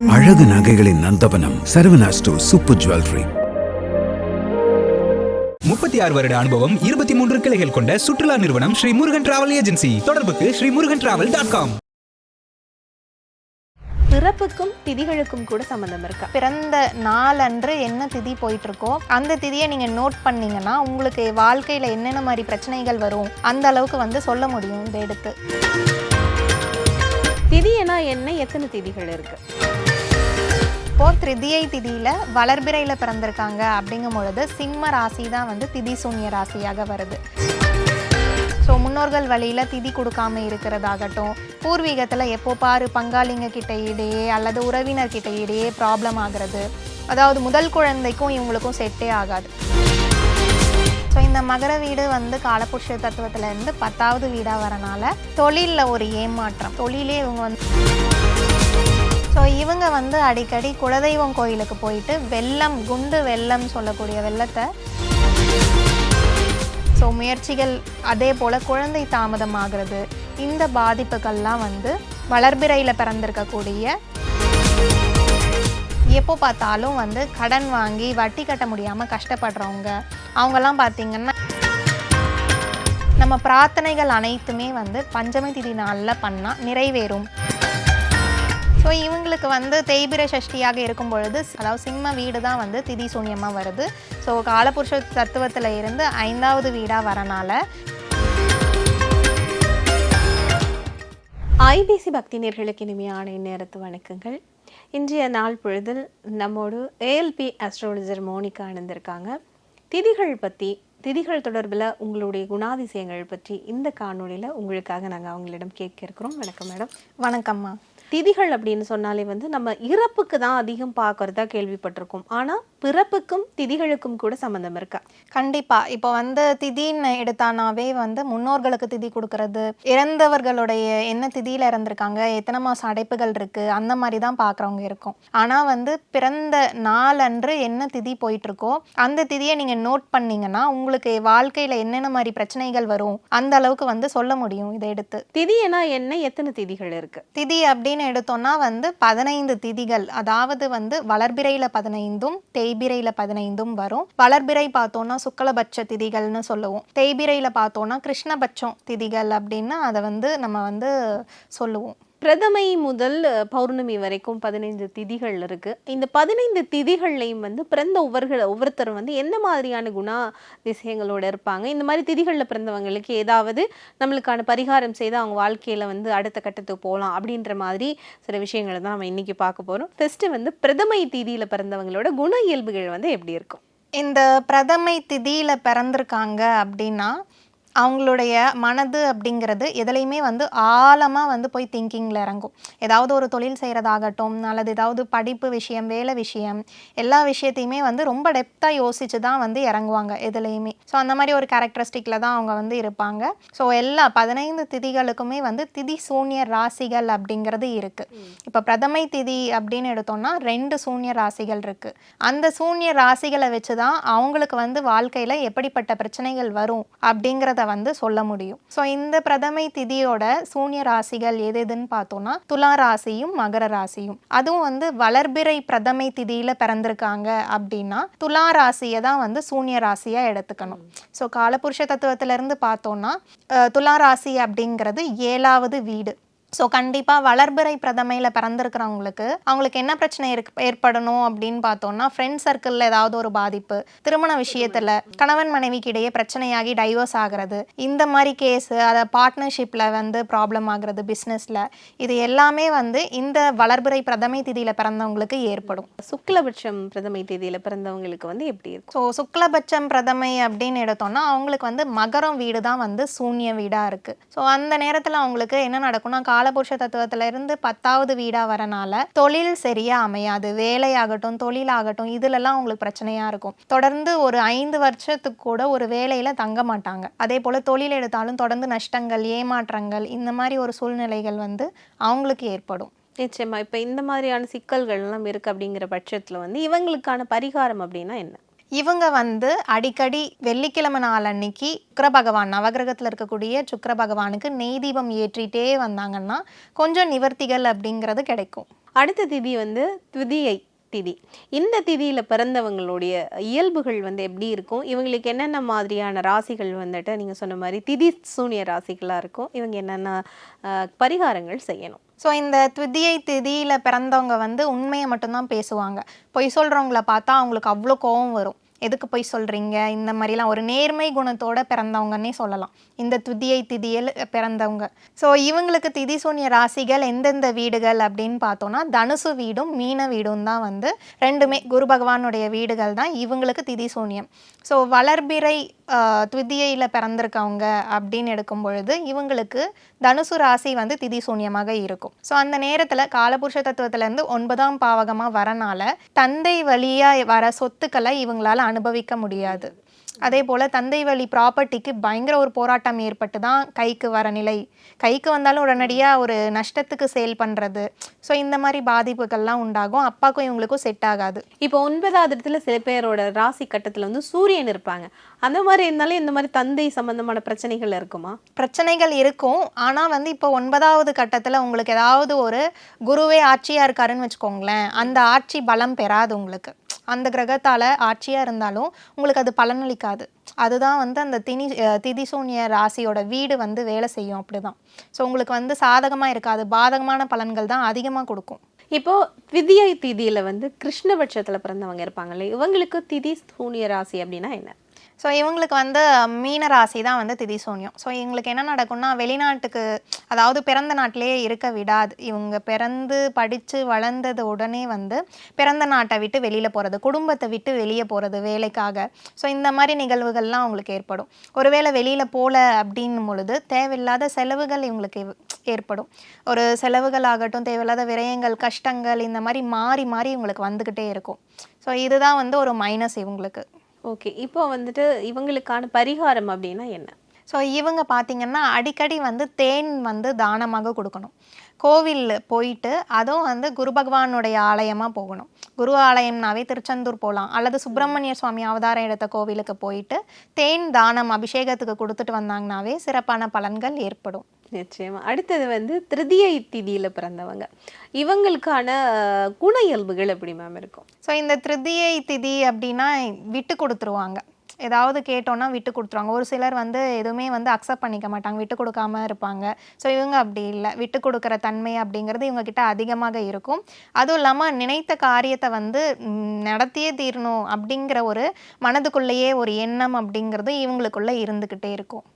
அழகு நகைகளின் நந்தவனம் Saravana store super jewellery. முப்பத்தி ஆறு வருட அனுபவம் இருபத்தி மூன்று கிளைகள் கொண்ட சுற்றுலா நிறுவனம் ஸ்ரீ முருகன் டிராவல் ஏஜென்சி தொடர்புக்கு Sri Murugan travel dot com பிறப்புக்கும் திதிகளுக்கும் கூட சம்மந்தம் இருக்கா? பிறந்த நாளன்று என்ன திதி போயிட்டு இருக்கோ அந்த திதியை நீங்கள் நோட் பண்ணீங்கன்னா உங்களுக்கு வாழ்க்கையில் என்னென்ன மாதிரி பிரச்சனைகள் வரும் அந்த அளவுக்கு வந்து சொல்ல முடியும் இதை எடுத்து. திதினா என்ன எத்தனை திதிகள் இருக்கு? இப்போ திருதியை திதியில் வளர்பிறையில் பிறந்திருக்காங்க அப்படிங்கும் பொழுது சிம்ம ராசி தான் வந்து திதி சூன்ய ராசியாக வருது. ஸோ முன்னோர்கள் வழியில் திதி கொடுக்காம இருக்கிறதாகட்டும் பூர்வீகத்தில் எப்போ பாரு பங்காளிங்க கிட்ட இடையே அல்லது உறவினர்கிட்ட இடையே ப்ராப்ளம் ஆகிறது. அதாவது முதல் குழந்தைக்கும் இவங்களுக்கும் செட்டே ஆகாது. ஸோ இந்த மகர வீடு வந்து காலபுருஷ தத்துவத்திலேருந்து பத்தாவது வீடாக வரனால தொழிலில் ஒரு ஏமாற்றம். தொழிலே இவங்க வந்து ஸோ இவங்க வந்து அடிக்கடி குலதெய்வம் கோயிலுக்கு போயிட்டு வெள்ளம் குண்டு வெள்ளம் சொல்லக்கூடிய வெள்ளத்தை ஸோ முயற்சிகள் அதே போல் குழந்தை தாமதமாகிறது இந்த பாதிப்புகள்லாம் வந்து வளர்பிறையில் பிறந்திருக்கக்கூடிய எப்போ பார்த்தாலும் வந்து கடன் வாங்கி வட்டி கட்ட முடியாமல் கஷ்டப்படுறவங்க. அவங்கெல்லாம் பார்த்திங்கன்னா நம்ம பிரார்த்தனைகள் அனைத்துமே வந்து பஞ்சமி திதி நாளில் பண்ணால் நிறைவேறும். ஸோ இவங்களுக்கு வந்து தேய்பிர சஷ்டியாக இருக்கும் பொழுது அதாவது சிம்ம வீடு தான் வந்து திதி சூன்யமாக வருது. ஸோ காலபுருஷ தத்துவத்தில் இருந்து ஐந்தாவது வீடாக வரனால ஐபிசி பக்தி நேர்களுக்கு இனிமையான இந்நேரத்து வணக்கங்கள். இன்றைய நாள் பொழுதில் நம்மோடு ஏஎல்பி அஸ்ட்ராலஜர் மோனிகா இணைந்திருக்காங்க. திதிகள் பற்றி திதிகள் தொடர்பில் உங்களுடைய குணாதிசயங்கள் பற்றி இந்த காணொளியில் உங்களுக்காக நாங்கள் அவங்களிடம் கேட்க இருக்கிறோம். வணக்கம் மேடம். வணக்கம்மா. திதிகள் அப்படின்னு சொன்னாலே வந்து நம்ம இறப்புக்கு தான் அதிகம் பார்க்கறதா கேள்விப்பட்டிருக்கோம். ஆனால் பிறப்புக்கும் திதிகளுக்கும் கூட சம்மந்தம் இருக்கா? கண்டிப்பாக இப்போ வந்து திதின்னு எடுத்தானாவே வந்து முன்னோர்களுக்கு திதி கொடுக்கறது இறந்தவர்களுடைய என்ன திதியில் இறந்துருக்காங்க எத்தனை மாதம் அடைப்புகள் இருக்குது அந்த மாதிரி தான் பார்க்குறவங்க இருக்கும். ஆனால் வந்து பிறந்த நாளன்று என்ன திதி போயிட்டுருக்கோ அந்த திதியை நீங்கள் நோட் பண்ணீங்கன்னா உங்களுக்கு வாழ்க்கையில் என்னென்ன மாதிரி பிரச்சனைகள் வரும் அந்த அளவுக்கு வந்து சொல்ல முடியும் இதை எடுத்து. திதினா என்ன? எத்தனை திதிகள் இருக்கு? திதி அப்படின்னு எடுத்தோம்னா வந்து பதினைந்து திதிகள். அதாவது வந்து வளர்பிறையில் பதினைந்தும் தேய்பிரையில் பதினைந்தும் வரும். வளர்பிறை பார்த்தோம்னா சுக்கலபட்ச திதிகள்னு சொல்லுவோம். தேய்பிரையில் பார்த்தோம்னா கிருஷ்ணபட்சம் திதிகள் அப்படின்னு அதை வந்து நம்ம வந்து சொல்லுவோம். பிரதமை முதல் பௌர்ணமி வரைக்கும் பதினைந்து திதிகள் இருக்குது இந்த பதினைந்து திதிகள்லையும் வந்து பிறந்த ஒவ்வொரு ஒவ்வொருத்தரும் வந்து என்ன மாதிரியான குணா விஷயங்களோட இருப்பாங்க? இந்த மாதிரி திதிகளில் பிறந்தவங்களுக்கு ஏதாவது நம்மளுக்கான பரிகாரம் செய்து அவங்க வாழ்க்கையில் வந்து அடுத்த கட்டத்துக்கு போகலாம் அப்படின்ற மாதிரி சில விஷயங்களை தான் நம்ம இன்றைக்கி பார்க்க போகிறோம் ஃபஸ்ட்டு வந்து பிரதமை திதியில் பிறந்தவங்களோட குண இயல்புகள் வந்து எப்படி இருக்கும்? இந்த பிரதமை திதியில் பிறந்திருக்காங்க அப்படின்னா அவங்களுடைய மனது அப்படிங்கிறது எதுலேயுமே வந்து ஆழமாக வந்து போய் திங்கிங்கில் இறங்கும். ஏதாவது ஒரு தொழில் செய்கிறதாகட்டும் அல்லது ஏதாவது படிப்பு விஷயம் வேலை விஷயம் எல்லா விஷயத்தையுமே வந்து ரொம்ப டெப்த்தாக யோசித்து தான் வந்து இறங்குவாங்க எதுலேயுமே. ஸோ அந்த மாதிரி ஒரு கேரக்டரிஸ்டிக்கில் தான் அவங்க வந்து இருப்பாங்க. ஸோ எல்லா பதினைந்து திதிகளுக்குமே வந்து திதி சூன்ய ராசிகள் அப்படிங்கிறது இருக்குது இப்போ பிரதமை திதி அப்படின்னு எடுத்தோம்னா ரெண்டு சூன்ய ராசிகள் இருக்குது அந்த சூன்ய ராசிகளை வச்சு தான் அவங்களுக்கு வந்து வாழ்க்கையில் எப்படிப்பட்ட பிரச்சனைகள் வரும் அப்படிங்கிறத வந்து சொல்ல முடியும். ஸோ இந்த பிரதமை திதியோட சூன்ய ராசிகள் எது எதுன்னு பார்த்தோம்னா துலா ராசியும் மகர ராசியும். அதுவும் வந்து வளர்பிறை பிரதமை திதியில பிறந்திருக்காங்க அப்படின்னா துலா ராசியை தான் வந்து சூன்ய ராசியா எடுத்துக்கணும். ஸோ காலபுருஷ தத்துவத்துல இருந்து பார்த்தோம்னா துலா ராசி அப்படிங்கிறது ஏழாவது வீடு. ஸோ கண்டிப்பாக வளர்பிறை பிரதமையில் பிறந்திருக்கிறவங்களுக்கு அவங்களுக்கு என்ன பிரச்சனை ஏற்படணும் அப்படின்னு பார்த்தோம்னா ஃப்ரெண்ட் சர்க்கிளில் ஏதாவது ஒரு பாதிப்பு திருமண விஷயத்தில் கணவன் மனைவிக்கு இடையே பிரச்சனையாகி டைவர்ஸ் ஆகிறது இந்த மாதிரி கேஸு அதை பார்ட்னர்ஷிப்பில் வந்து ப்ராப்ளம் ஆகிறது பிஸ்னஸில் இது எல்லாமே வந்து இந்த வளர்பிறை பிரதமை திதியில் பிறந்தவங்களுக்கு ஏற்படும். சுக்லபட்சம் பிரதமை தேதியில பிறந்தவங்களுக்கு வந்து எப்படி இருக்கும்? ஸோ சுக்லபட்சம் பிரதமை அப்படின்னு எடுத்தோம்னா அவங்களுக்கு வந்து மகரம் வீடு தான் வந்து சூன்ய வீடாக இருக்குது ஸோ அந்த நேரத்தில் அவங்களுக்கு என்ன நடக்கும்னா காலபுருஷ தத்துவத்துல இருந்து பத்தாவது வீடாக வரனால தொழில் சரியாக அமையாது. வேலையாகட்டும் தொழிலாகட்டும் இதுலலாம் அவங்களுக்கு பிரச்சனையாக இருக்கும். தொடர்ந்து ஒரு ஐந்து வருஷத்துக்கு கூட ஒரு வேலையில் தங்க மாட்டாங்க. அதே போல் தொழில் எடுத்தாலும் தொடர்ந்து நஷ்டங்கள் ஏமாற்றங்கள் இந்த மாதிரி ஒரு சூழ்நிலைகள் வந்து அவங்களுக்கு ஏற்படும். நிச்சயமா. இப்ப இந்த மாதிரியான சிக்கல்கள் எல்லாம் இருக்கு அப்படிங்கிற பட்சத்துல வந்து இவங்களுக்கான பரிகாரம் அப்படின்னா என்ன? இவங்க வந்து அடிக்கடி வெள்ளிக்கிழமை நாள் அன்னைக்கு சுக்கர பகவான் நவகிரகத்தில் இருக்கக்கூடிய சுக்கர பகவானுக்கு நெய் தீபம் ஏற்றிட்டே வந்தாங்கன்னா கொஞ்சம் நிவர்த்திகள் அப்படிங்கிறது கிடைக்கும். அடுத்த திதி வந்து துதியை திதி. இந்த திதியில் பிறந்தவங்களுடைய இயல்புகள் வந்து எப்படி இருக்கும்? இவங்களுக்கு என்னென்ன மாதிரியான ராசிகள் வந்துட்டு நீங்கள் சொன்ன மாதிரி திதி சூனிய ராசிகளாக இருக்கும்? இவங்க என்னென்ன பரிகாரங்கள் செய்யணும்? ஸோ இந்த துதியை திதியில் பிறந்தவங்க வந்து உண்மையை மட்டும்தான் பேசுவாங்க. பொய் சொல்கிறவங்கள பார்த்தா அவங்களுக்கு அவ்வளோ கோவம் வரும். எதுக்கு போய் சொல்கிறீங்க இந்த மாதிரிலாம் ஒரு நேர்மை குணத்தோட பிறந்தவங்கன்னே சொல்லலாம். இந்த துதியை திதியில் பிறந்தவங்க. ஸோ இவங்களுக்கு திதி சூன்ய ராசிகள் எந்தெந்த வீடுகள் அப்படின்னு பார்த்தோன்னா தனுசு வீடும் மீன வீடும் தான் வந்து ரெண்டுமே. குரு பகவானுடைய வீடுகள் தான் இவங்களுக்கு திதி சூன்யம். ஸோ வளர்பிறை துதியையில் பிறந்திருக்கவங்க அப்படின்னு எடுக்கும் பொழுது இவங்களுக்கு தனுசு ராசி வந்து திதி சூன்யமாக இருக்கும். ஸோ அந்த நேரத்தில் காலபுருஷ தத்துவத்திலேருந்து ஒன்பதாம் பாவகமாக வரனால தந்தை வழியாக வர சொத்துக்களை இவங்களால அனுபவிக்க முடியாது. அதே போல் தந்தை வழி ப்ராப்பர்ட்டிக்கு பயங்கர ஒரு போராட்டம் ஏற்பட்டு தான் கைக்கு வர நிலை. கைக்கு வந்தாலும் உடனடியாக ஒரு நஷ்டத்துக்கு சேல் பண்ணுறது ஸோ இந்த மாதிரி பாதிப்புகள்லாம் உண்டாகும். அப்பாக்கும் இவங்களுக்கும் செட் ஆகாது. இப்போ ஒன்பதாவது இடத்துல சில பேரோட ராசி கட்டத்துல வந்து சூரியன் இருப்பாங்க. அந்த மாதிரி இருந்தாலும் இந்த மாதிரி தந்தை சம்பந்தமான பிரச்சனைகள் இருக்குமா? பிரச்சனைகள் இருக்கும். ஆனால் வந்து இப்போ ஒன்பதாவது கட்டத்தில் உங்களுக்கு ஏதாவது ஒரு குருவே ஆட்சியாக இருக்காருன்னு வச்சுக்கோங்களேன். அந்த ஆட்சி பலம் பெறாது உங்களுக்கு. அந்த கிரகத்தால் ஆட்சியாக இருந்தாலும் உங்களுக்கு அது பலனளிக்காது. அதுதான் வந்து அந்த தினி திதிசூன்ய ராசியோட வீடு வந்து வேலை செய்யும் அப்படிதான். ஸோ உங்களுக்கு வந்து சாதகமாக இருக்காது. பாதகமான பலன்கள் தான் அதிகமாக கொடுக்கும். இப்போ திதியை திதியில வந்து கிருஷ்ணபட்சத்தில் பிறந்தவங்க இருப்பாங்கல்ல இவங்களுக்கு திதி சூனிய ராசி அப்படின்னா என்ன? ஸோ இவங்களுக்கு வந்து மீன ராசி தான் வந்து திதிசூன்யம் ஸோ இவங்களுக்கு என்ன நடக்கும்னா வெளிநாட்டுக்கு அதாவது பிறந்த நாட்டிலேயே இருக்க விடாது. இவங்க பிறந்து படித்து வளர்ந்தது உடனே வந்து பிறந்த நாட்டை விட்டு வெளியில் போகிறது குடும்பத்தை விட்டு வெளியே போகிறது வேலைக்காக. ஸோ இந்த மாதிரி நிகழ்வுகள்லாம் அவங்களுக்கு ஏற்படும். ஒருவேளை வெளியில் போகல அப்படின்னும் பொழுது தேவையில்லாத செலவுகள் இவங்களுக்கு இவ்- ஏற்படும். ஒரு செலவுகள் ஆகட்டும் தேவையில்லாத விரயங்கள் கஷ்டங்கள் இந்த மாதிரி மாறி மாறி இவங்களுக்கு வந்துக்கிட்டே இருக்கும். ஸோ இதுதான் வந்து ஒரு மைனஸ் இவங்களுக்கு. ஓகே. இப்போ வந்துட்டு இவங்களுக்கான பரிகாரம் அப்படின்னா என்ன? ஸோ இவங்க பார்த்தீங்கன்னா அடிக்கடி வந்து தேன் வந்து தானமாக கொடுக்கணும். கோவில் போயிட்டு அதுவும் வந்து குரு பகவானுடைய ஆலயமாக போகணும். குரு ஆலயம்னாவே திருச்செந்தூர் போகலாம் அல்லது சுப்பிரமணிய சுவாமி அவதாரம் எடுத்த கோவிலுக்கு போயிட்டு தேன் தானம் அபிஷேகத்துக்கு கொடுத்துட்டு வந்தாங்கனாவே சிறப்பான பலன்கள் ஏற்படும். நிச்சயமா. அடுத்தது வந்து திருதியை திதியில் பிறந்தவங்க. இவங்களுக்கான குண இயல்புகள் எப்படி மேம் இருக்கும்? ஸோ இந்த திருதியை திதி அப்படின்னா விட்டு கொடுத்துருவாங்க. ஏதாவது கேட்டோன்னா விட்டு கொடுத்துருவாங்க. ஒரு சிலர் வந்து எதுவுமே வந்து அக்செப்ட் பண்ணிக்க மாட்டாங்க. விட்டு கொடுக்காம இருப்பாங்க. ஸோ இவங்க அப்படி இல்லை. விட்டு கொடுக்குற தன்மை அப்படிங்கிறது இவங்க கிட்ட அதிகமாக இருக்கும். அதுவும் இல்லாமல் நினைத்த காரியத்தை வந்து நடத்தியே தீரணும் அப்படிங்கிற ஒரு மனதுக்குள்ளேயே ஒரு எண்ணம் அப்படிங்கிறது இவங்களுக்குள்ளே இருந்துக்கிட்டே இருக்கும்.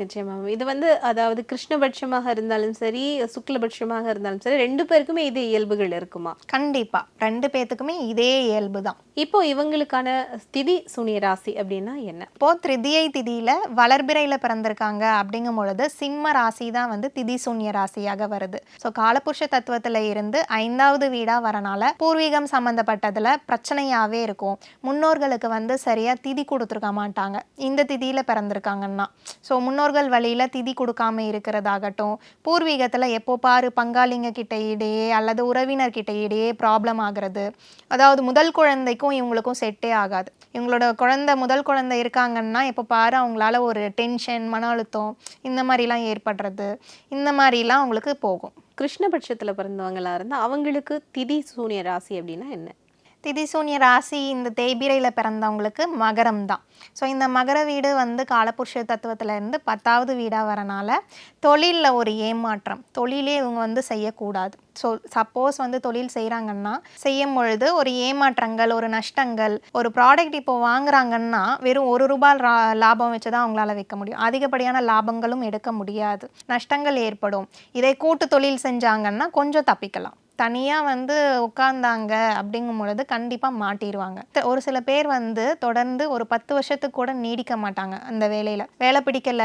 நிச்சயமா ma'am. இது வந்து அதாவது கிருஷ்ணபட்சமாக இருந்தாலும் சரி சுக்லபட்சமாக இருந்தாலும் சரி ரெண்டு பேருக்குமே இதே இயல்புகள் இருக்குமா? கண்டிப்பாக ரெண்டு பேர்த்துக்குமே இதே இயல்பு தான். இப்போ இவங்களுக்கான திதி சூனிய ராசி அப்படின்னா என்ன? இப்போ திருதியை திதியில வளர்பிறையில பிறந்திருக்காங்க அப்படிங்கும் பொழுது சிம்ம ராசி தான் வந்து திதி சூன்ய ராசியாக வருது. ஸோ காலபுருஷ தத்துவத்துல இருந்து ஐந்தாவது வீடா வரனால பூர்வீகம் சம்பந்தப்பட்டதுல பிரச்சனையாவே இருக்கும். முன்னோர்களுக்கு வந்து சரியா திதி கொடுத்துருக்க மாட்டாங்க. இந்த திதியில பிறந்திருக்காங்கன்னா. ஸோ முன்னோர்கள் வழியில் திதி கொடுக்காம இருக்கிறதாகட்டும் பூர்வீகத்தில் எப்போ பாரு பங்காளிங்க கிட்ட இடையே அல்லது உறவினர்கிட்ட இடையே ப்ராப்ளம் ஆகிறது. அதாவது முதல் குழந்தைக்கும் இவங்களுக்கும் செட்டே ஆகாது. இவங்களோட குழந்தை முதல் குழந்தை இருக்காங்கன்னா எப்போ பாரு அவங்களால ஒரு டென்ஷன் மன அழுத்தம் இந்த மாதிரிலாம் ஏற்படுறது. இந்த மாதிரிலாம் அவங்களுக்கு போகும். கிருஷ்ணபட்சத்தில் பிறந்தவங்களா இருந்தால் அவங்களுக்கு திதி சூனிய ராசி அப்படின்னா என்ன? திதிசூன்ய ராசி இந்த தேய்பிரையில் பிறந்தவங்களுக்கு மகரம் தான் ஸோ இந்த மகர வீடு வந்து காலபுருஷ தத்துவத்துல இருந்து பத்தாவது வீடாக வரனால தொழிலில் ஒரு ஏமாற்றம். தொழிலே இவங்க வந்து செய்யக்கூடாது. ஸோ சப்போஸ் வந்து தொழில் செய்கிறாங்கன்னா செய்யும் பொழுது ஒரு ஏமாற்றங்கள் ஒரு நஷ்டங்கள் ஒரு ப்ராடக்ட் இப்போ வாங்குறாங்கன்னா வெறும் ஒரு ரூபாய் லாபம் வச்சு தான் அவங்களால விற்க முடியும். அதிகப்படியான லாபங்களும் எடுக்க முடியாது. நஷ்டங்கள் ஏற்படும். இதை கூட்டு தொழில் செஞ்சாங்கன்னா கொஞ்சம் தப்பிக்கலாம். தனியாக வந்து உட்கார்ந்தாங்க அப்படிங்கும் பொழுது கண்டிப்பாக மாட்டிடுவாங்க ஒரு சில பேர் வந்து தொடர்ந்து ஒரு பத்து வருஷத்துக்கு கூட நீடிக்க மாட்டாங்க அந்த வேலையில். வேலை பிடிக்கல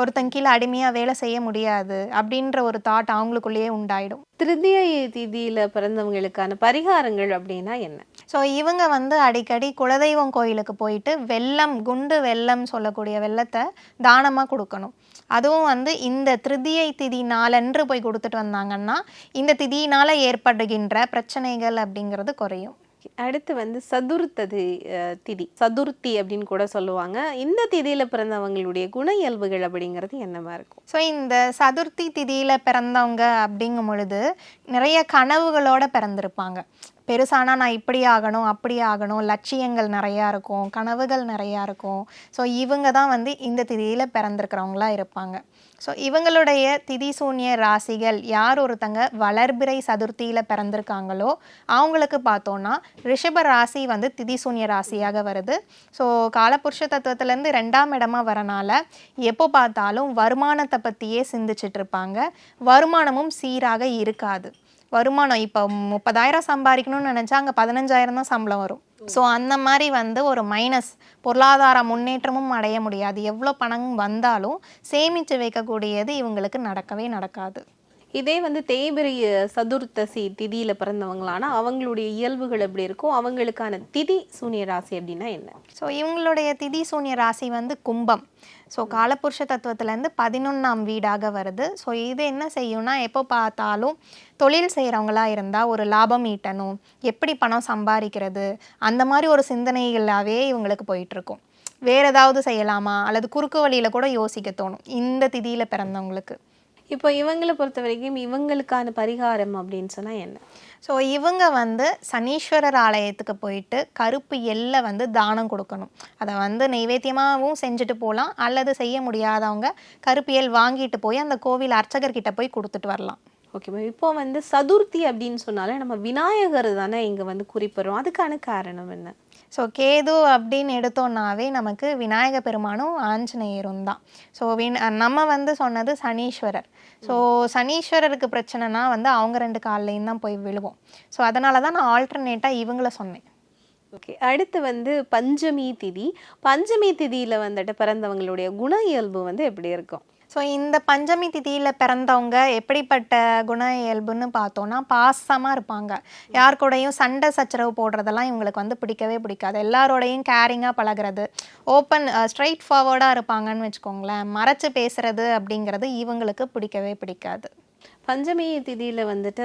ஒருத்தன் கீழே அடிமையாக வேலை செய்ய முடியாது அப்படின்ற ஒரு தாட் அவங்களுக்குள்ளேயே உண்டாயிடும். திருதியை திதியில பிறந்தவங்களுக்கான பரிகாரங்கள் அப்படின்னா என்ன? ஸோ இவங்க வந்து அடிக்கடி குலதெய்வம் கோயிலுக்கு போயிட்டு வெல்லம் குண்டு வெல்லம் சொல்லக்கூடிய வெல்லத்தை தானமாக கொடுக்கணும். அதுவும் வந்து இந்த திருதியை திதி நாளன்று போய் கொடுத்துட்டு வந்தாங்கன்னா இந்த திதியினால் ஏற்படுகின்ற பிரச்சனைகள் அப்படிங்கிறது குறையும். அடுத்து வந்து சதுர்த்தது திதி. சதுர்த்தி அப்படின்னு கூட சொல்லுவாங்க. இந்த திதியில பிறந்தவங்களுடைய குண இயல்புகள் அப்படிங்கிறது என்னவா இருக்கும்? ஸோ இந்த சதுர்த்தி திதியில் பிறந்தவங்க அப்படிங்கும் பொழுது நிறைய கனவுகளோட பிறந்திருப்பாங்க. பெருசானா நான் இப்படி ஆகணும் அப்படி ஆகணும் லட்சியங்கள் நிறையா இருக்கும் கனவுகள் நிறையா இருக்கும். ஸோ இவங்க தான் வந்து இந்த திதியில் பிறந்திருக்கிறவங்களா இருப்பாங்க. ஸோ இவங்களுடைய திதி சூன்ய ராசிகள் யார் ஒருத்தங்க வளர்பிறை சதுர்த்தியில் பிறந்திருக்காங்களோ அவங்களுக்கு பார்த்தோன்னா ரிஷப ராசி வந்து திதி சூன்ய ராசியாக வருது. ஸோ காலபுருஷ தத்துவத்திலேருந்து ரெண்டாம் இடமா வரனால எப்போ பார்த்தாலும் வருமானத்தை பற்றியே சிந்திச்சிட்டு இருப்பாங்க. வருமானமும் சீராக இருக்காது. வருமானம். இப்போ முப்பதாயிரம் சம்பாதிக்கணும்னு நினச்சா அங்கே பதினஞ்சாயிரம் தான் சம்பளம் வரும். ஸோ அந்த மாதிரி வந்து ஒரு மைனஸ் பொருளாதார முன்னேற்றமும் அடைய முடியாது. எவ்வளோ பணம் வந்தாலும் சேமித்து வைக்கக்கூடியது இவங்களுக்கு நடக்கவே நடக்காது. இதே வந்து தேய்பிரை சதுர்த்தசி திதியில பிறந்தவங்களானா அவங்களுடைய இயல்புகள் எப்படி இருக்கும் அவங்களுக்கான திதி சூனிய ராசி அப்படின்னா என்ன? ஸோ இவங்களுடைய திதி சூனிய ராசி வந்து கும்பம். ஸோ காலபுருஷ தத்துவத்துலேருந்து பதினொன்றாம் வீடாக வருது. ஸோ இது என்ன செய்யும்னா எப்போ பார்த்தாலும் தொழில் செய்கிறவங்களா இருந்தால் ஒரு லாபம் ஈட்டணும். எப்படி பணம் சம்பாதிக்கிறது? அந்த மாதிரி ஒரு சிந்தனைகளாகவே இவங்களுக்கு போயிட்டுருக்கும். வேறு ஏதாவது செய்யலாமா? அல்லது குறுக்கு வழியில் கூட யோசிக்க தோணும். இந்த திதியில் பிறந்தவங்களுக்கு. இப்போ இவங்களை பொறுத்த வரைக்கும் இவங்களுக்கான பரிகாரம் அப்படின்னு சொன்னால் என்ன? ஸோ இவங்க வந்து சனீஸ்வரர் ஆலயத்துக்கு போயிட்டு கருப்பு எல்லை வந்து தானம் கொடுக்கணும். அதை வந்து நைவேத்தியமாகவும் செஞ்சுட்டு போகலாம். அல்லது செய்ய முடியாதவங்க கருப்பு எல் வாங்கிட்டு போய் அந்த கோவில் அர்ச்சகர்கிட்ட போய் கொடுத்துட்டு வரலாம். ஓகே மேம் இப்போ வந்து சதுர்த்தி அப்படின்னு சொன்னாலே நம்ம விநாயகர் தானே இங்க வந்து குறிப்பிடுறோம். அதுக்கான காரணம் என்ன? ஸோ கேது அப்படின்னு எடுத்தோம்னாவே நமக்கு விநாயக பெருமானும் ஆஞ்சநேயரும் தான். ஸோ வின் நம்ம வந்து சொன்னது சனீஸ்வரர். ஸோ சனீஸ்வரருக்கு பிரச்சனைனா வந்து அவங்க ரெண்டு கால்லையும் தான் போய் விழுவோம். ஸோ அதனால தான் நான் ஆல்டர்னேட்டாக இவங்கள சொன்னேன். ஓகே அடுத்து வந்து பஞ்சமி திதி. பஞ்சமி திதியில வந்துட்டு பிறந்தவங்களுடைய குண இயல்பு வந்து எப்படி இருக்கும்? ஸோ இந்த பஞ்சமி திதியில் பிறந்தவங்க எப்படிப்பட்ட குண இயல்புன்னு பார்த்தோன்னா பாசமாக இருப்பாங்க. யார் கூடயும் சண்டை சச்சரவு போடுறதெல்லாம் இவங்களுக்கு வந்து பிடிக்கவே பிடிக்காது. எல்லாரோடையும் கேரிங்காக பழகுறது ஓப்பன் ஸ்ட்ரைட் ஃபார்வர்டாக இருப்பாங்கன்னு வச்சுக்கோங்களேன். மறைச்சு பேசுறது அப்படிங்கிறது இவங்களுக்கு பிடிக்கவே பிடிக்காது. பஞ்சமி திதியில் வந்துட்டு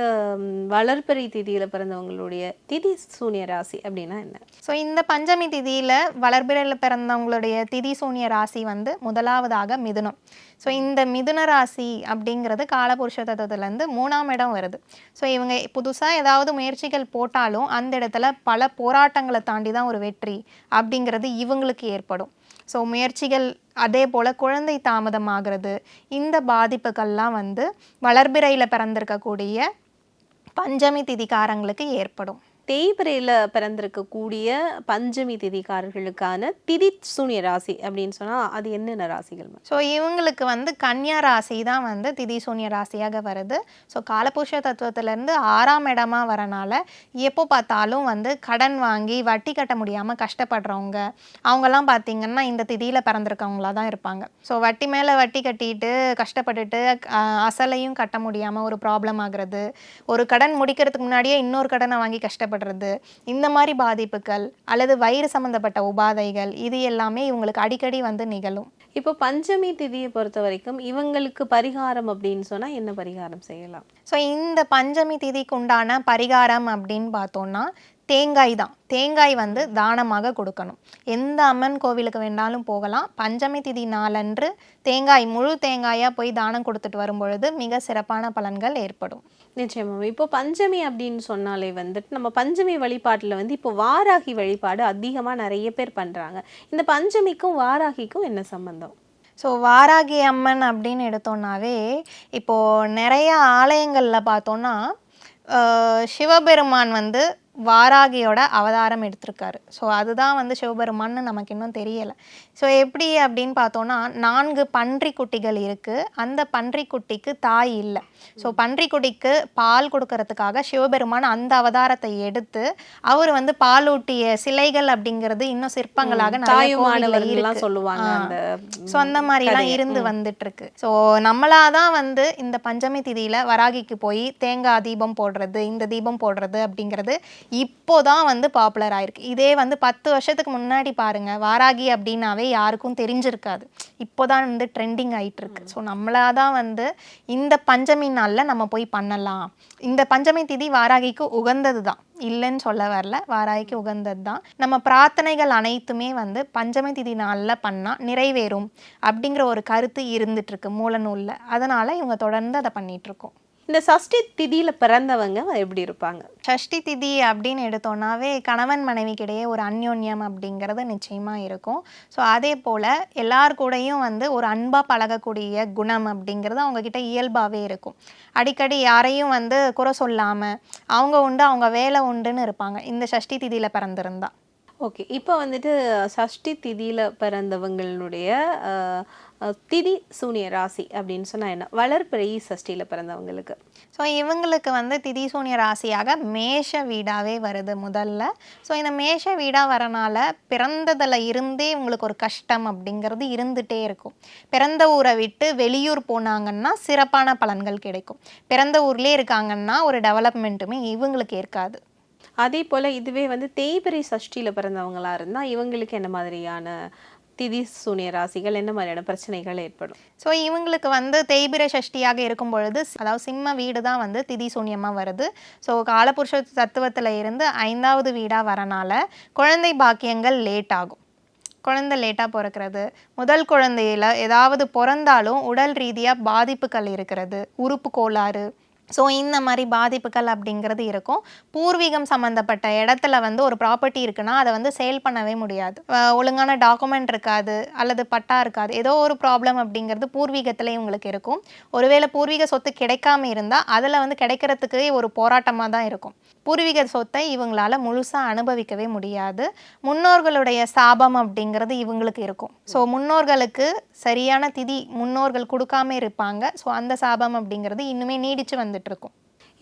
வளர்ப்பறை திதியில் பிறந்தவங்களுடைய திதி சூனிய ராசி அப்படின்னா என்ன? ஸோ இந்த பஞ்சமி திதியில் வளர்பிறையில் பிறந்தவங்களுடைய திதி சூனிய ராசி வந்து முதலாவதாக மிதுனம். ஸோ இந்த மிதுன ராசி அப்படிங்கிறது காலபுருஷ தத்துவத்துலேருந்து மூணாம் இடம் வருது. ஸோ இவங்க புதுசாக ஏதாவது முயற்சிகள் போட்டாலும் அந்த இடத்துல பல போராட்டங்களை தாண்டி தான் ஒரு வெற்றி அப்படிங்கிறது இவங்களுக்கு ஏற்படும். ஸோ முயற்சிகள் அதே போல் குழந்தை தாமதமாகிறது. இந்த பாதிப்புகள்லாம் வந்து வளர்பிறையில் பிறந்திருக்கக்கூடிய பஞ்சமி திதிகாரங்களுக்கு ஏற்படும். தேய்பிரையில் பிறந்திருக்கக்கூடிய பஞ்சமி திதிக்காரர்களுக்கான திதி சூனிய ராசி அப்படின்னு சொன்னால் அது என்னென்ன ராசிகள் ஸோ இவங்களுக்கு வந்து கன்னியா ராசி தான் வந்து திதி சூன்ய ராசியாக வருது. ஸோ காலபுருஷ தத்துவத்திலேருந்து ஆறாம் இடமா வரனால எப்போ பார்த்தாலும் வந்து கடன் வாங்கி வட்டி கட்ட முடியாமல் கஷ்டப்படுறவங்க அவங்கெல்லாம் பார்த்தீங்கன்னா இந்த திதியில் பிறந்திருக்கவங்களா தான் இருப்பாங்க. ஸோ வட்டி மேலே வட்டி கட்டிட்டு கஷ்டப்பட்டுட்டு அசலையும் கட்ட முடியாமல் ஒரு ப்ராப்ளம் ஆகிறது ஒரு கடன் முடிக்கிறதுக்கு முன்னாடியே இன்னொரு கடனை வாங்கி கஷ்டப்படுறது இந்த மாதிரி பாதிப்புகள் அல்லது வயிறு சம்மந்தப்பட்ட உபாதைகள் இது எல்லாமே இவங்களுக்கு அடிக்கடி வந்து நிகழும். இப்போ பஞ்சமி திதியை பொறுத்த வரைக்கும் இவங்களுக்கு பரிகாரம் அப்படின்னு சொன்னா என்ன பரிகாரம் செய்யலாம்? ஸோ இந்த பஞ்சமி திதிக்கு உண்டான பரிகாரம் அப்படின்னு பார்த்தோம்னா தேங்காய் தான். தேங்காய் வந்து தானமாக கொடுக்கணும். எந்த அம்மன் கோவிலுக்கு வேணாலும் போகலாம். பஞ்சமி திதி நாளன்று தேங்காய் முழு தேங்காயாக போய் தானம் கொடுத்துட்டு வரும் பொழுது மிக சிறப்பான பலன்கள் ஏற்படும். நிச்சயமாக இப்போ பஞ்சமி அப்படின்னு சொன்னாலே வந்துட்டு நம்ம பஞ்சமி வழிபாட்டில் வந்து இப்போ வாராகி வழிபாடு அதிகமாக நிறைய பேர் பண்ணுறாங்க இந்த பஞ்சமிக்கும் வாராகிக்கும் என்ன சம்பந்தம்? ஸோ வாராகி அம்மன் அப்படின்னு எடுத்தோம்னாவே இப்போது நிறைய ஆலயங்களில் பார்த்தோன்னா சிவபெருமான் வந்து வாராகியோட அவதாரம் எடுத்திருக்காரு. ஸோ அதுதான் வந்து சிவபெருமான்னு நமக்கு இன்னும் தெரியலை. ஸோ எப்படி அப்படின்னு பார்த்தோன்னா நான்கு பன்றி குட்டிகள் இருக்குது அந்த பன்றி குட்டிக்கு தாய் இல்லை. ஸோ பன்றி குட்டிக்கு பால் கொடுக்கறதுக்காக சிவபெருமான் அந்த அவதாரத்தை எடுத்து அவர் வந்து பாலூட்டிய சிலைகள் அப்படிங்கிறது இன்னும் சிற்பங்களாக நிறைய. சொல்லுவாங்க ஸோ அந்த மாதிரிலாம். இருந்து வந்துட்டு இருக்கு ஸோ நம்மளாதான் வந்து இந்த பஞ்சமி திதியில வராகிக்கு போய் தேங்காய் தீபம் போடுறது இந்த தீபம் போடுறது அப்படிங்கிறது இப்போதான் வந்து பாப்புலர் ஆயிருக்கு. இதே வந்து பத்து வருஷத்துக்கு முன்னாடி பாருங்க வாராகி அப்படின்னாவே யாருக்கும் தெரிஞ்சிருக்காது. இப்போதான் வந்து ட்ரெண்டிங் ஆயிட்டு இருக்கு ஸோ நம்மளாதான் வந்து இந்த பஞ்சமி நாளில் நம்ம போய் பண்ணலாம். இந்த பஞ்சமி திதி வாராகிக்கு உகந்தது தான் இல்லைன்னு சொல்ல வரல வாராகிக்கு உகந்தது தான் நம்ம பிரார்த்தனைகள் அனைத்துமே வந்து பஞ்சமி திதி நாளில் பண்ணால் நிறைவேறும் அப்படிங்கிற ஒரு கருத்து இருந்துட்டு இருக்கு மூலநூலில் அதனால் இவங்க தொடர்ந்து அதை பண்ணிட்டு இருக்கோம் இந்த சஷ்டி திதியில் பிறந்தவங்க எப்படி இருப்பாங்க? சஷ்டி திதி அப்படின்னு எடுத்தோன்னாவே கணவன் மனைவிக்கிடையே ஒரு அந்யோன்யம் அப்படிங்கிறது நிச்சயமாக இருக்கும். ஸோ அதே போல் எல்லார் கூடயும் வந்து ஒரு அன்பாக பழகக்கூடிய குணம் அப்படிங்கிறது அவங்கக்கிட்ட இயல்பாகவே இருக்கும். அடிக்கடி யாரையும் வந்து குறை சொல்லாமல் அவங்க உண்டு அவங்க வேலை உண்டுன்னு இருப்பாங்க. இந்த சஷ்டி திதியில் பிறந்திருந்தா. ஓகே. இப்போ வந்துட்டு சஷ்டி திதியில் பிறந்தவங்களுடைய திதி சூனிய ராசி அப்படின்னு சொன்னால் என்ன? வளர்பிறை சஷ்டியில் பிறந்தவங்களுக்கு. ஸோ இவங்களுக்கு வந்து திதி சூனிய ராசியாக மேஷ வீடாகவே வருது முதல்ல. ஸோ இந்த மேஷ வீடாக வரனால பிறந்ததில் இருந்தே உங்களுக்கு ஒரு கஷ்டம் அப்படிங்கிறது இருந்துகிட்டே இருக்கும். பிறந்த ஊரை விட்டு வெளியூர் போனாங்கன்னா சிறப்பான பலன்கள் கிடைக்கும். பிறந்த ஊர்லேயே இருக்காங்கன்னா ஒரு டெவலப்மெண்ட்டுமே இவங்களுக்கு இருக்காது அதே போல் இதுவே வந்து தேய்பிரை சஷ்டியில் பிறந்தவங்களாக இருந்தால் இவங்களுக்கு என்ன மாதிரியான திதி சூனிய ராசிகள் என்ன மாதிரியான பிரச்சனைகள் ஏற்படும்? ஸோ இவங்களுக்கு வந்து தேய்பிர சஷ்டியாக இருக்கும் பொழுது அதாவது சிம்ம வீடு தான் வந்து திதி சூன்யமாக வருது. ஸோ காலபுருஷ தத்துவத்தில் இருந்து ஐந்தாவது வீடாக வரனால குழந்தை பாக்கியங்கள் லேட் ஆகும். குழந்தை லேட்டாக பிறக்கிறது. முதல் குழந்தையில் ஏதாவது பிறந்தாலும் உடல் ரீதியாக பாதிப்புகள் இருக்கிறது. உறுப்பு கோளாறு ஸோ இந்த மாதிரி பாதிப்புகள் அப்படிங்கிறது இருக்கும். பூர்வீகம் சம்மந்தப்பட்ட இடத்துல வந்து ஒரு ப்ராப்பர்ட்டி இருக்குன்னா அதை வந்து சேல் பண்ணவே முடியாது. ஒழுங்கான டாக்குமெண்ட் இருக்காது அல்லது பட்டா இருக்காது. ஏதோ ஒரு ப்ராப்ளம் அப்படிங்கிறது பூர்வீகத்தில் இவங்களுக்கு இருக்கும். ஒருவேளை பூர்வீக சொத்து கிடைக்காம இருந்தால் அதில் வந்து கிடைக்கிறதுக்கு ஒரு போராட்டமாக தான் இருக்கும். பூர்வீக சொத்தை இவங்களால முழுசாக அனுபவிக்கவே முடியாது. முன்னோர்களுடைய சாபம் அப்படிங்கிறது இவங்களுக்கு இருக்கும். ஸோ முன்னோர்களுக்கு சரியான திதி முன்னோர்கள் கொடுக்காம இருப்பாங்க. ஸோ அந்த சாபம் அப்படிங்கிறது இன்னுமே நீடிச்சு வந்துட்டு இருக்கும்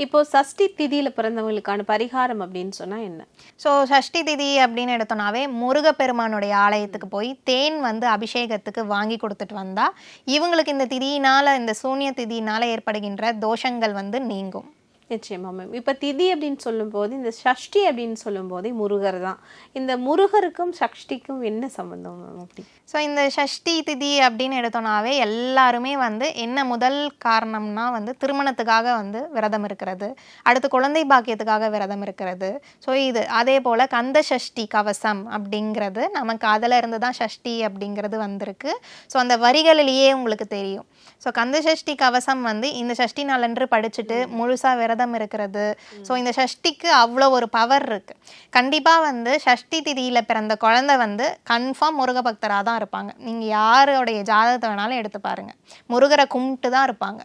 இப்போ சஷ்டி திதியில பிறந்தவங்களுக்கான பரிகாரம் அப்படின்னு சொன்னா என்ன? ஸோ சஷ்டி திதி அப்படின்னு எடுத்தோன்னாவே முருகப்பெருமானுடைய ஆலயத்துக்கு போய் தேன் வந்து அபிஷேகத்துக்கு வாங்கி கொடுத்துட்டு வந்தா இவங்களுக்கு இந்த திதியினால இந்த சூன்ய திதியினால ஏற்படுகின்ற தோஷங்கள் வந்து நீங்கும். நிச்சயமா மேம் இப்போ திதி அப்படின்னு சொல்லும்போது இந்த சஷ்டி அப்படின்னு சொல்லும்போதே முருகர் தான். இந்த முருகருக்கும் சஷ்டிக்கும் என்ன சம்பந்தம் மேம் அப்படி? ஸோ இந்த சஷ்டி திதி அப்படின்னு எடுத்தோன்னாவே எல்லாருமே வந்து என்ன முதல் காரணம்னா வந்து திருமணத்துக்காக வந்து விரதம் இருக்கிறது. அடுத்து குழந்தை பாக்கியத்துக்காக விரதம் இருக்கிறது. ஸோ இது அதே போல் கந்த சஷ்டி கவசம் அப்படிங்கிறது நமக்கு அதில் இருந்து தான் சஷ்டி அப்படிங்கிறது வந்திருக்கு. ஸோ அந்த வரிகளிலேயே உங்களுக்கு தெரியும். ஸோ கந்த சஷ்டி கவசம் வந்து இந்த சஷ்டி நாளன்று படிச்சுட்டு முழுசாக விரதம் இருக்கிறது. ஸோ இந்த சஷ்டிக்கு அவ்வளோ ஒரு பவர் இருக்கு. கண்டிப்பாக வந்து சஷ்டி திதியில் பிறந்த குழந்தை வந்து கன்ஃபார்ம் முருக பக்தராக தான் இருப்பாங்க. நீங்கள் யாருடைய ஜாதகத்தை வேணாலும் எடுத்து பாருங்க. முருகரை கும்பிட்டு தான் இருப்பாங்க.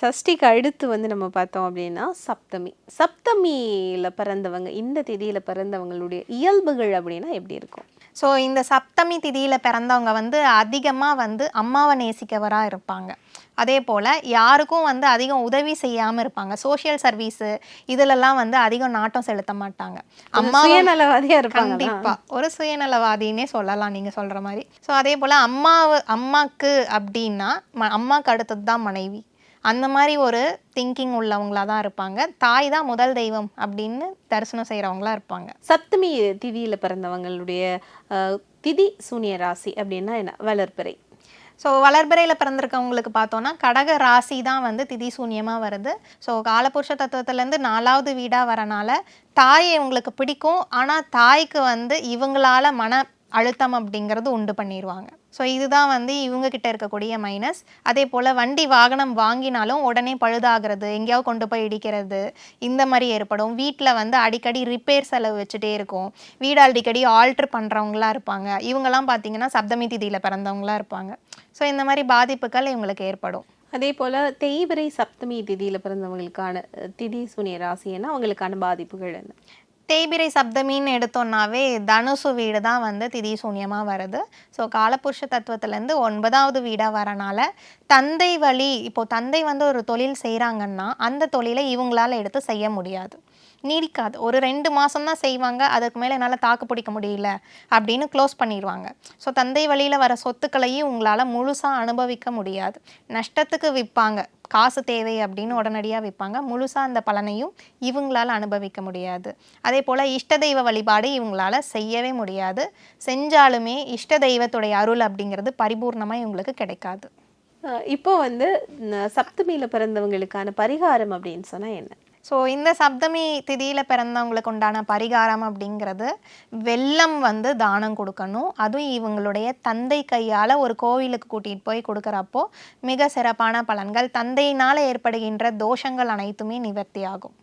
சஷ்டிக்கு அடுத்து வந்து நம்ம பார்த்தோம் அப்படின்னா சப்தமி. சப்தமியில பிறந்தவங்க இந்த திதியில பிறந்தவங்களுடைய இயல்புகள் அப்படின்னா எப்படி இருக்கும்? ஸோ இந்த சப்தமி திதியில் பிறந்தவங்க வந்து அதிகமாக வந்து அம்மாவை நேசிக்கவராக இருப்பாங்க. அதே போல் யாருக்கும் வந்து அதிகம் உதவி செய்யாமல் இருப்பாங்க. சோஷியல் சர்வீஸு இதிலெல்லாம் வந்து அதிகம் நாட்டம் செலுத்த மாட்டாங்க. அம்மா சுயநலவாதியா இருப்பாங்க கண்டிப்பா. ஒரு சுயநலவாதின்னே சொல்லலாம் நீங்க சொல்ற மாதிரி. ஸோ அதே போல அம்மாவு அம்மாக்கு அப்படின்னா அம்மாக்கு அடுத்தது தான் மனைவி. அந்த மாதிரி ஒரு திங்கிங் உள்ளவங்களா தான் இருப்பாங்க. தாய் தான் முதல் தெய்வம் அப்படின்னு தரிசனம் செய்கிறவங்களா இருப்பாங்க. சப்தமி திதியில பிறந்தவங்களுடைய திதி சூனிய ராசி அப்படின்னா என்ன? வளர்பிறை. ஸோ வளர்பிறையில் பிறந்திருக்கவங்களுக்கு பார்த்தோன்னா கடக ராசி தான் வந்து திதி சூன்யமாக வருது. ஸோ காலபுருஷ தத்துவத்திலேருந்து நாலாவது வீடாக வரனால தாயை இவங்களுக்கு பிடிக்கும். ஆனால் தாய்க்கு வந்து இவங்களால மன அழுத்தம் அப்படிங்கிறது உண்டு பண்ணிடுவாங்க ஸோ இதுதான் வந்து இவங்க கிட்ட இருக்கக்கூடிய மைனஸ் அதே போல் வண்டி வாகனம் வாங்கினாலும் உடனே பழுதாகிறது எங்கேயாவது கொண்டு போய் இடிக்கிறது இந்த மாதிரி ஏற்படும். வீட்டில் வந்து அடிக்கடி ரிப்பேர் செலவு வச்சுட்டே இருக்கும். வீடு அடிக்கடி ஆல்ட்ரு பண்ணுறவங்களாம் இருப்பாங்க. இவங்கெல்லாம் பார்த்தீங்கன்னா சப்தமி திதியில் பிறந்தவங்களாம் இருப்பாங்க. ஸோ இந்த மாதிரி பாதிப்புகள் இவங்களுக்கு ஏற்படும். அதே போல் தேய்பிரை சப்தமி திதியில் பிறந்தவங்களுக்கான அஹ், திதி சூனிய என்ன? அவங்களுக்கான பாதிப்புகள் என்ன? தேய்பிரை சப்தமின்னு எடுத்தோம்னாவே தனுசு வீடு தான் வந்து திதி சூன்யமாக வருது. ஸோ காலபுருஷ தத்துவத்துலேருந்து ஒன்பதாவது வீடாக வரனால தந்தை வழி இப்போது தந்தை வந்து ஒரு தொழில் செய்கிறாங்கன்னா அந்த தொழிலை இவங்களால எடுத்து செய்ய முடியாது. நீடிக்காது. ஒரு ரெண்டு மாதம் தான் செய்வாங்க அதுக்கு மேலே என்னால் தாக்கு பிடிக்க முடியல அப்படின்னு க்ளோஸ் பண்ணிடுவாங்க. ஸோ தந்தை வழியில் வர சொத்துக்களையும் உங்களால் முழுசாக அனுபவிக்க முடியாது. நஷ்டத்துக்கு விற்பாங்க. காசு தேவை அப்படின்னு உடனடியாக விற்பாங்க. முழுசாக அந்த பலனையும் இவங்களால அனுபவிக்க முடியாது. அதே போல் இஷ்ட தெய்வ வழிபாடு இவங்களால செய்யவே முடியாது. செஞ்சாலுமே இஷ்ட தெய்வத்துடைய அருள் அப்படிங்கிறது பரிபூர்ணமாக இவங்களுக்கு கிடைக்காது. இப்போ வந்து சப்தமியில் பிறந்தவங்களுக்கான பரிகாரம் அப்படின்னு சொன்னால் என்ன? ஸோ இந்த சப்தமி திதியில் பிறந்தவங்களுக்கு உண்டான பரிகாரம் அப்படிங்கிறது வெல்லம் வந்து தானம் கொடுக்கணும். அதுவும் இவங்களுடைய தந்தை கையால் ஒரு கோவிலுக்கு கூட்டிகிட்டு போய் கொடுக்குறப்போ மிக சிறப்பான பலன்கள். தந்தையினால் ஏற்படுகின்ற தோஷங்கள் அனைத்துமே நிவர்த்தி ஆகும்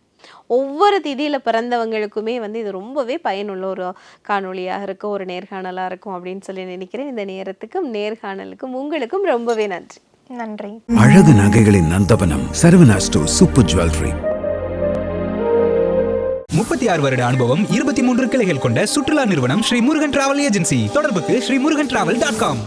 ஒவ்வொரு திதியில பிறந்தவங்களுக்குமே வந்து இது ரொம்பவே பயனுள்ள ஒரு காணொளியாக இருக்கும். ஒரு நேர்காணலா இருக்கும் அப்படின்னு சொல்லி நினைக்கிறேன். இந்த நேரத்துக்கும் நேர்காணலுக்கும் உங்களுக்கும் ரொம்பவே நன்றி. நன்றி. அழகு நகைகளின் நந்தவனம் சரவணா ஸ்டோர் சூப்பர் ஜுவல்லரி. முப்பத்தி ஆறு வருட அனுபவம் இருபத்தி மூன்று கிளைகள் கொண்ட சுற்றுலா நிறுவனம் ஸ்ரீ முருகன் டிராவல் ஏஜென்சி தொடர்புக்கு Sri Murugan travel dot com